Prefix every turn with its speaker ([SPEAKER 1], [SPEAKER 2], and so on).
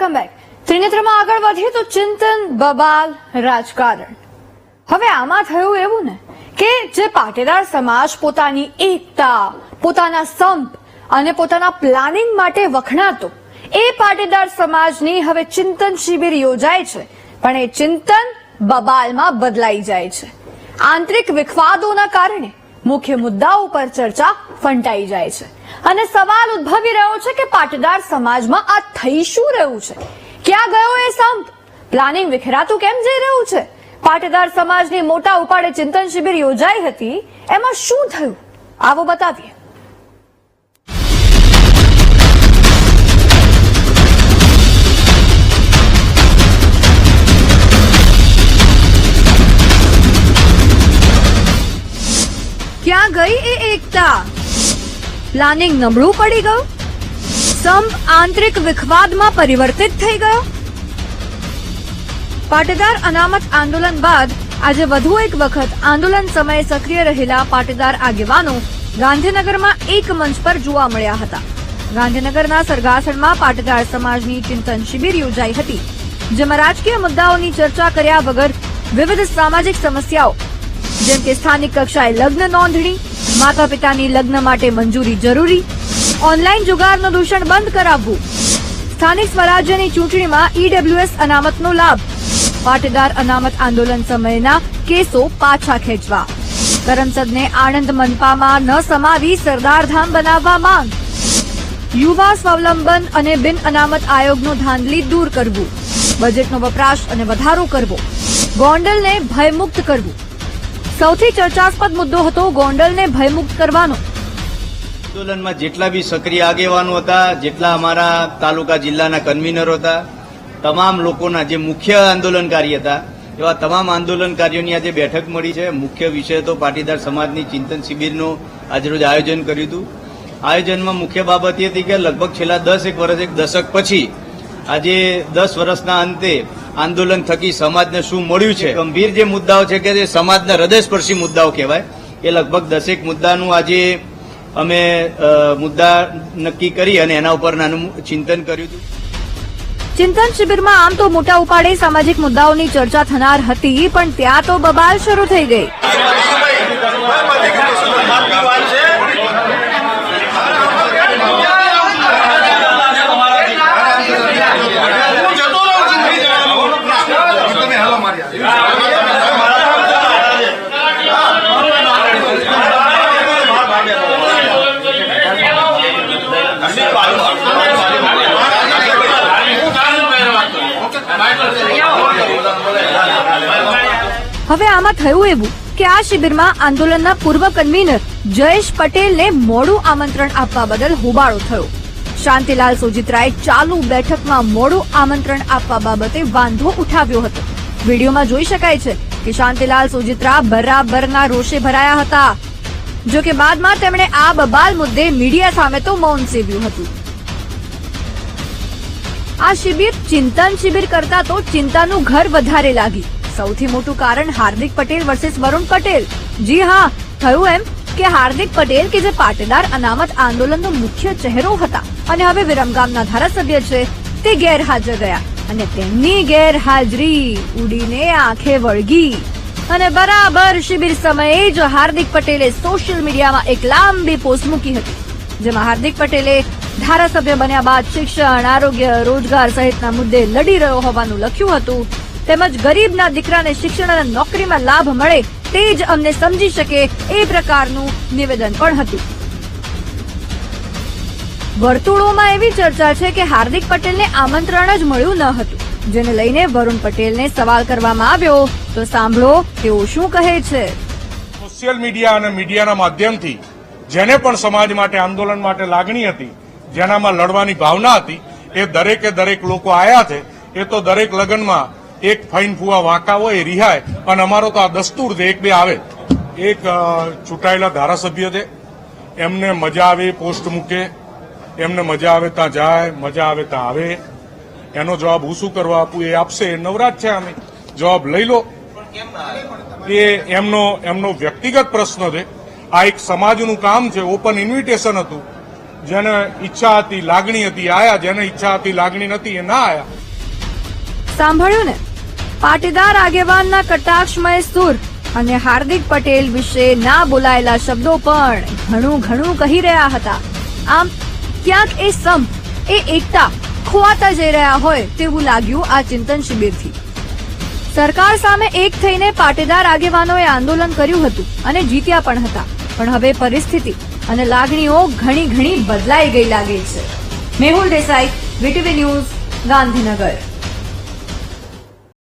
[SPEAKER 1] Welcome back ત્રિનેત્રમાં આગળ વધીએ તો ચિંતન બબાલ રાજકારણ. હવે આમાં થયું એવું ને કે જે પાટીદાર સમાજ પોતાની એકતા, પોતાના સંપ અને પોતાના પ્લાનિંગ માટે વખણાતો, એ પાટીદાર સમાજની હવે ચિંતન શિબિર યોજાય છે. પણ એ ચિંતન બબાલમાં બદલાઈ જાય છે. આંતરિક વિખવાદોના કારણે મુખ્ય મુદ્દાઓ પર ચર્ચા ફંટાઈ જાય છે. અને સવાલ ઉદ્ભવી રહ્યો છે કે પાટીદાર સમાજમાં આ થઈ શું રહ્યું છે? ક્યાં ગયો એ સંપ? પ્લાનિંગ વિખેરાતું કેમ જઈ રહ્યું છે? પાટીદાર સમાજની મોટા ઉપાડે ચિંતન શિબિર યોજાઈ હતી. એમાં શું થયું? આવો બતાવીએ. ક્યાં ગઈ એ એકતા? પ્લાનિંગ નબળું પડી ગયું? સંપ આંતરિક વિખવાદમાં પરિવર્તિત થઈ ગયો? પાટીદાર અનામત આંદોલન બાદ આજે વધુ એક વખત આંદોલન સમયે સક્રિય રહેલા પાટીદાર આગેવાનો ગાંધીનગરમાં એક મંચ પર જોવા મળ્યા હતા. ગાંધીનગરના સરગાસણમાં પાટીદાર સમાજની ચિંતન શિબિર યોજાઈ હતી, જેમાં રાજકીય મુદ્દાઓની ચર્ચા કર્યા વગર વિવિધ સામાજિક સમસ્યાઓ, જેમ કે સ્થાનિક કક્ષાએ લગ્ન નોંધણી માતા પિતાની લગ્ન માટે મંજૂરી જરૂરી. ઓનલાઈન જુગારનું દૂષણ બંધ કરાવવું. સ્થાનિક સ્વરાજ્યની ચૂંટણીમાં ઈડબ્લ્યુએસ અનામતનો લાભ. પાટીદાર અનામત આંદોલન સમયના કેસો પાછા ખેંચવા. કરમસદને આણંદ મનપામાં ન સમાવી સરદારધામ બનાવવા માંગ. યુવા સ્વાવલંબન અને બિન અનામત આયોગનું ધાંધલી દૂર કરવું. બજેટનો વપરાશ અને વધારો કરવો. ગોંડલને ભયમુક્ત કરવું. સૌથી ચર્ચાસ્પદ મુદ્દો હતો ગોંડલને ભયમુક્ત કરવાનો.
[SPEAKER 2] આંદોલનમાં જેટલા બી સક્રિય આગેવાનો હતા, જેટલા અમારા તાલુકા જિલ્લાના કન્વીનરો હતા, તમામ લોકોના જે મુખ્ય આંદોલનકારી હતા, એવા તમામ આંદોલનકારીઓની આજે બેઠક મળી છે. મુખ્ય વિષય તો પાટીદાર સમાજની ચિંતન શિબિરનું આજરોજ આયોજન કર્યું હતું. આયોજનમાં મુખ્ય બાબત એ હતી કે લગભગ છેલ્લા દસ એક વર્ષ એક દશક પછી, આજે દસ વર્ષના અંતે આંદોલન થકી સમાજને શું મળ્યું છે? ગંભીર જે મુદ્દાઓ છે કે જે સમાજના હૃદયસ્પર્શી મુદ્દાઓ કહેવાય એ લગભગ દસેક મુદ્દાનું આજે અમે મુદ્દા નક્કી કરી અને એના ઉપર નાનું ચિંતન કર્યું હતું.
[SPEAKER 1] ચિંતન શિબિરમાં આમ તો મોટા ઉપાડે સામાજિક મુદ્દાઓની ચર્ચા થનાર હતી પણ ત્યાં તો બબાલ શરૂ થઈ ગઈ. હવે આમાં થયું એવું કે આ શિબિરમાં આંદોલનના પૂર્વ કન્વીનર જયેશ પટેલને મોડું આમંત્રણ આપવા બદલ હોબાળો થયો. શાંતિલાલ સોજિત્રાએ ચાલુ બેઠકમાં મોડું આમંત્રણ આપવા બાબતે વાંધો ઉઠાવ્યો હતો. વિડીયોમાં જોઈ શકાય છે કે શાંતિલાલ સોજિત્રા બરાબરના રોષે ભરાયા હતા. જો કે બાદમાં તેમણે આ બબાલ મુદ્દે મીડિયા સામે તો મૌન સેવ્યું હતું. આ શિબિર ચિંતન શિબિર કરતા તો ચિંતાનું ઘર વધારે લાગી. સૌથી મોટું કારણ હાર્દિક પટેલ વર્સેસ વરુણ પટેલ. જી હા, થયું એમ કે હાર્દિક પટેલ કે જે પાટીદાર અનામત આંદોલનનો મુખ્ય ચહેરો હતા અને હવે વિરમગામના ધારાસભ્ય છે, તે ગેરહાજર રહ્યા અને તેમની ગેરહાજરી ઉડીને આંખે વળગી. અને બરાબર શિબિર સમયે જ હાર્દિક પટેલે સોશિયલ મીડિયામાં એક લાંબી પોસ્ટ મૂકી હતી, જેમાં હાર્દિક પટેલે ધારાસભ્ય બન્યા બાદ શિક્ષણ, આરોગ્ય, રોજગાર સહિતના મુદ્દે લડી રહ્યો હોવાનું લખ્યું હતું. તેમજ ગરીબના દીકરાને શિક્ષણ અને નોકરીમાં લાભ મળે તે જ અમને સમજી શકે એ પ્રકારનું નિવેદન પણ હતું. વર્તુળોમાં એવી ચર્ચા છે કે હાર્દિક પટેલને આમંત્રણ જ મળ્યું ન હતું. જેને લઈને વરુણ પટેલને સવાલ કરવામાં આવ્યો. તો સાંભળો તેઓ શું કહે છે.
[SPEAKER 3] સોશિયલ મીડિયા અને મીડિયાના માધ્યમથી જેને પણ સમાજ માટે, આંદોલન માટે લાગણી હતી, જેનામાં લડવાની ભાવના હતી, એ દરેકે દરેક લોકો આયા છે. એ તો દરેક લગ્નમાં એક ફાઇન ફુવા વાંકા હોય એ રિહાય. અને અમારો તો આ દસ્તુર છે, એક બે આવે. એક ચૂંટાયેલા ધારાસભ્ય છે. એમને મજા આવે, પોસ્ટ મૂકે. એમને મજા આવે, ત્યાં જાય, મજા આવે, ત્યાં આવે. એનો જવાબ હું શું કરવા આપું એ આપશે, એ નવરાજ છે અમે જવાબ લઈ લો. એ એમનો એમનો વ્યક્તિગત પ્રશ્ન છે. આ એક સમાજનું કામ છે, ઓપન ઇન્વિટેશન હતું. જેને ઈચ્છા હતી, લાગણી હતી, આયા. જેને ઈચ્છા હતી, લાગણી નથી, એ ના આયા.
[SPEAKER 1] સાંભળ્યું ને? પાટીદાર આગેવાનના કટાક્ષમય સુર અને હાર્દિક પટેલ વિશે ના બોલાયેલા શબ્દો પણ ઘણું ઘણું કહી રહ્યા હતા. આમ, ક્યાંક એ સમ એ એકતા ખોવાતા જઈ રહ્યા હોય તેવું લાગ્યું આ ચિંતન શિબિરથી. સરકાર સામે એક થઈને પાટીદાર આગેવાનોએ આંદોલન કર્યું હતું અને જીત્યા પણ હતા. પણ હવે પરિસ્થિતિ અને લાગણીઓ ઘણી ઘણી બદલાઈ ગઈ લાગે છે. Mehul Desai, VTV news, Gandhinagar.